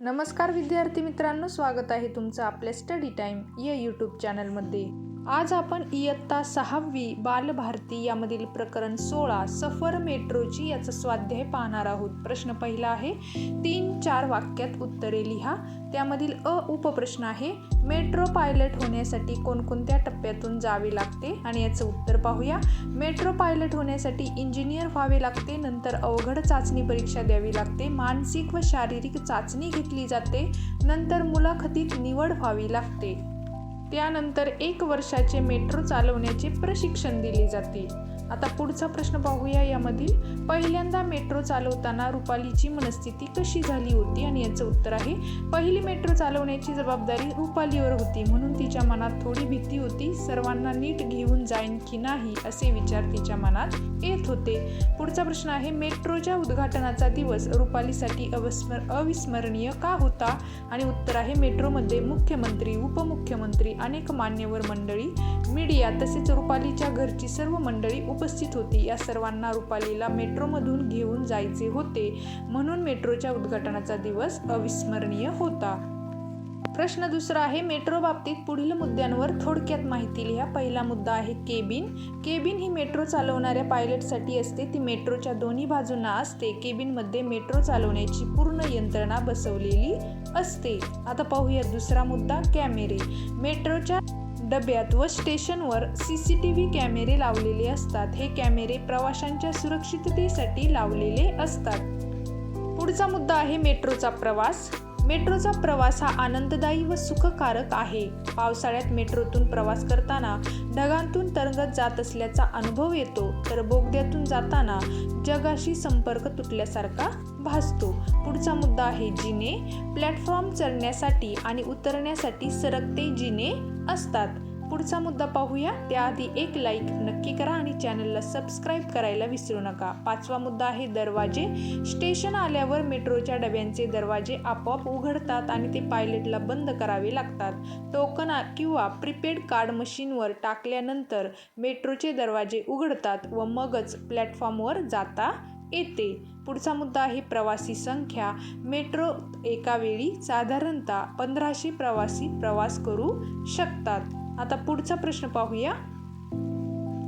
नमस्कार विद्यार्थी मित्रांनो स्वागत आहे तुमचं आपल्या स्टडी टाईम या यूट्यूब चॅनलमध्ये आज आपण इयत्ता सहावी बालभारती यामधील प्रकरण सोळा सफर मेट्रोची याचा स्वाध्याय पाहणार आहोत. प्रश्न पहिला आहे तीन चार वाक्यात उत्तरे लिहा. त्यामधील अ उपप्रश्न आहे मेट्रो पायलट होण्यासाठी कोणकोणत्या टप्प्यातून जावे लागते? आणि याचं उत्तर पाहूया. मेट्रो पायलट होण्यासाठी इंजिनियर व्हावे लागते नंतर अवघड चाचणी परीक्षा द्यावी लागते मानसिक व शारीरिक चाचणी घेतली जाते नंतर मुलाखतीत निवड व्हावी लागते. त्यानंतर एक वर्षाचे मेट्रो चालवण्याचे प्रशिक्षण दिले जाते. आता पुढचा प्रश्न पाहूया यामधील. पहिल्यांदा मेट्रो चालवताना रुपालीची मनस्थिती कशी झाली होती? आणि याचं उत्तर आहे पहिली मेट्रो चालवण्याची जबाबदारी रुपालीवर होती म्हणून तिच्या मनात थोडी भीती होती सर्वांना नीट घेऊन जाईन की नाही असे विचार तिच्या मनात येत होते. पुढचा प्रश्न आहे मेट्रोच्या उद्घाटनाचा दिवस रुपालीसाठी अविस्मर अविस्मरणीय का होता? आणि उत्तर आहे मेट्रोमध्ये मुख्यमंत्री उपमुख्यमंत्री अनेक मान्यवर मंडळी मीडिया तसेच रुपालीच्या घरची सर्व मंडळी उप उपस्थित होती. या सर्वांना रुपालीला मेट्रोमधून घेऊन जायचे होते. म्हणून मेट्रोच्या उद्घाटनाचा दिवस अविस्मरणीय होता. प्रश्न दुसरा आहे मेट्रो बाबतीत पुढील मुद्द्यांवर थोडक्यात माहिती लिहा. पहिला मुद्दा आहे केबिन. केबिन ही मेट्रो चालवणाऱ्या पायलटसाठी असते. ती मेट्रोच्या दोन्ही बाजूंना असते. केबिनमध्ये मेट्रो चालवण्याची पूर्ण यंत्रणा बसवलेली असते. आता पाहूया दुसरा मुद्दा कॅमेरे. मेट्रोच्या डब्यात व स्टेशनवर सी सी टी व्ही कॅमेरे लावलेले असतात. हे कॅमेरे प्रवाशांच्या सुरक्षिततेसाठी लावलेले असतात. पुढचा मुद्दा आहे मेट्रोचा प्रवास. मेट्रोचा प्रवास हा आनंददायी व सुखकारक आहे. पावसाळ्यात मेट्रोतून प्रवास करताना ढगांतून तरंगत जात असल्याचा अनुभव येतो. तर बोगद्यातून जाताना जगाशी संपर्क तुटल्यासारखा भासतो. पुढचा मुद्दा आहे जिने. प्लॅटफॉर्म चढण्यासाठी आणि उतरण्यासाठी सरकते जिने असतात. पुढचा मुद्दा पाहूया. त्याआधी एक लाईक नक्की करा आणि चॅनलला सबस्क्राईब करायला विसरू नका. पाचवा मुद्दा आहे दरवाजे. स्टेशन आल्यावर मेट्रोच्या डब्यांचे दरवाजे आपोआप उघडतात आणि ते पायलटला बंद करावे लागतात. टोकन किंवा प्रीपेड कार्ड मशीनवर टाकल्यानंतर मेट्रोचे दरवाजे उघडतात व मगच प्लॅटफॉर्मवर जाता येते. पुढचा मुद्दा आहे प्रवासी संख्या. मेट्रो एका वेळी साधारणतः पंधराशे प्रवासी प्रवास करू शकतात. आता पुढचा प्रश्न पाहूया.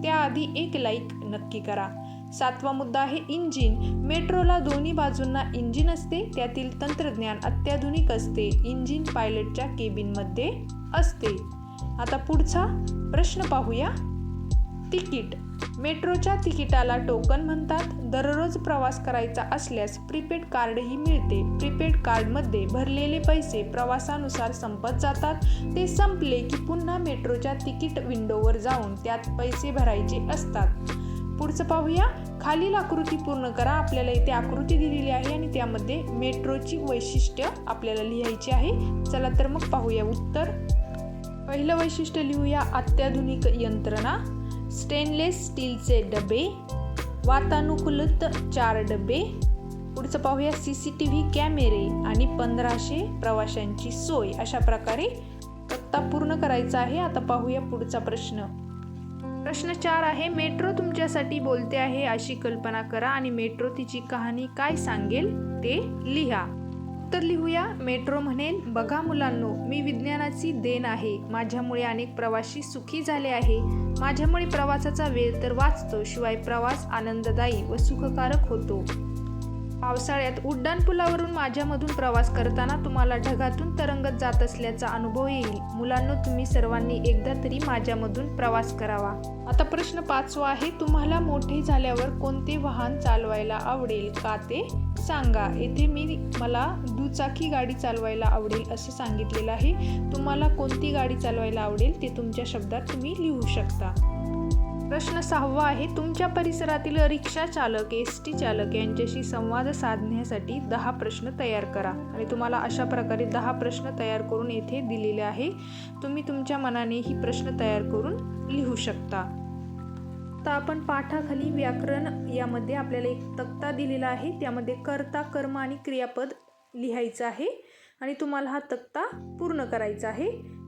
त्याआधी एक लाईक नक्की करा. सातवा मुद्दा आहे इंजिन. मेट्रोला दोन्ही बाजूंना इंजिन असते त्यातील तंत्रज्ञान अत्याधुनिक असते इंजिन पायलटच्या केबिनमध्ये असते. आता पुढचा प्रश्न पाहूया. तिकीट. मेट्रोच्या तिकिटाला टोकन म्हणतात. दररोज प्रवास करायचा असल्यास प्रीपेड कार्डही मिळते. प्रीपेड कार्डमध्ये भरलेले पैसे प्रवासानुसार संपत जातात. ते संपले की पुन्हा मेट्रोच्या तिकीट विंडोवर जाऊन त्यात पैसे भरायचे असतात. पुढचं पाहूया. खालील आकृती पूर्ण करा. आपल्याला इथे आकृती दिलेली आहे आणि त्यामध्ये मेट्रोची वैशिष्ट्य आपल्याला लिहायची आहे. चला तर मग पाहूया उत्तर. पहिलं वैशिष्ट्य लिहूया अत्याधुनिक यंत्रणा. स्टेनलेस स्टीलचे डबे वातानुकूलित चार डबे. पुढचं पाहूया सी सी टी व्ही कॅमेरे आणि पंधराशे प्रवाशांची सोय. अशा प्रकारे तक्ता पूर्ण करायचा आहे. आता पाहूया पुढचा प्रश्न. प्रश्न चार आहे मेट्रो तुमच्यासाठी बोलते आहे अशी कल्पना करा आणि मेट्रो तिची कहाणी काय सांगेल ते लिहा. उत्तर लिहूया मेट्रो म्हणेल बघा मुलांनो मी विज्ञानाची देण आहे. माझ्यामुळे अनेक प्रवासी सुखी झाले आहे. माझ्यामुळे प्रवासाचा वेळ तर वाचतो. शिवाय प्रवास आनंददायी व सुखकारक होतो. पावसाळ्यात उड्डाणपुलावरून माझ्यामधून प्रवास करताना तुम्हाला ढगातून तरंगत जात असल्याचा अनुभव येईल. मुलांनो तुम्ही सर्वांनी एकदा तरी माझ्यामधून प्रवास करावा. आता प्रश्न पाचवा आहे तुम्हाला मोठे झाल्यावर कोणते वाहन चालवायला आवडेल? का ते? सांगा. येथे मी मला दुचाकी गाडी चालवायला आवडेल असं सांगितलेलं आहे. तुम्हाला कोणती गाडी चालवायला आवडेल ते तुमच्या शब्दात तुम्ही लिहू शकता. प्रश्न सहावा आहे तुमच्या परिसरातील रिक्षा चालक एस टी चालक यांच्याशी संवाद साधण्यासाठी दहा प्रश्न तयार करा. आणि तुम्हाला अशा प्रकारे दहा प्रश्न तयार करून येथे दिलेले आहे. तुम्ही तुमच्या मनाने ही प्रश्न तयार करून लिहू शकता. आता आपण पाठाखाली व्याकरण यामध्ये आपल्याला एक तक्ता दिलेला आहे. त्यामध्ये कर्ता कर्म आणि क्रियापद लिहायचं आहे. आणि तुम्हाला हा तक्ता पूर्ण करायचा आहे.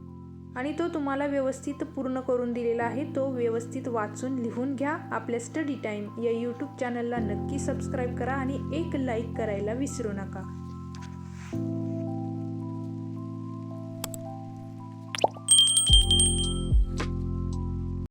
आणि तो तुम्हाला व्यवस्थित पूर्ण करून दिलेला आहे. तो व्यवस्थित वाचून लिहून घ्या. आपल्या स्टडी टाईम या यूट्यूब चॅनलला नक्की सबस्क्राईब करा आणि एक लाईक करायला विसरू नका.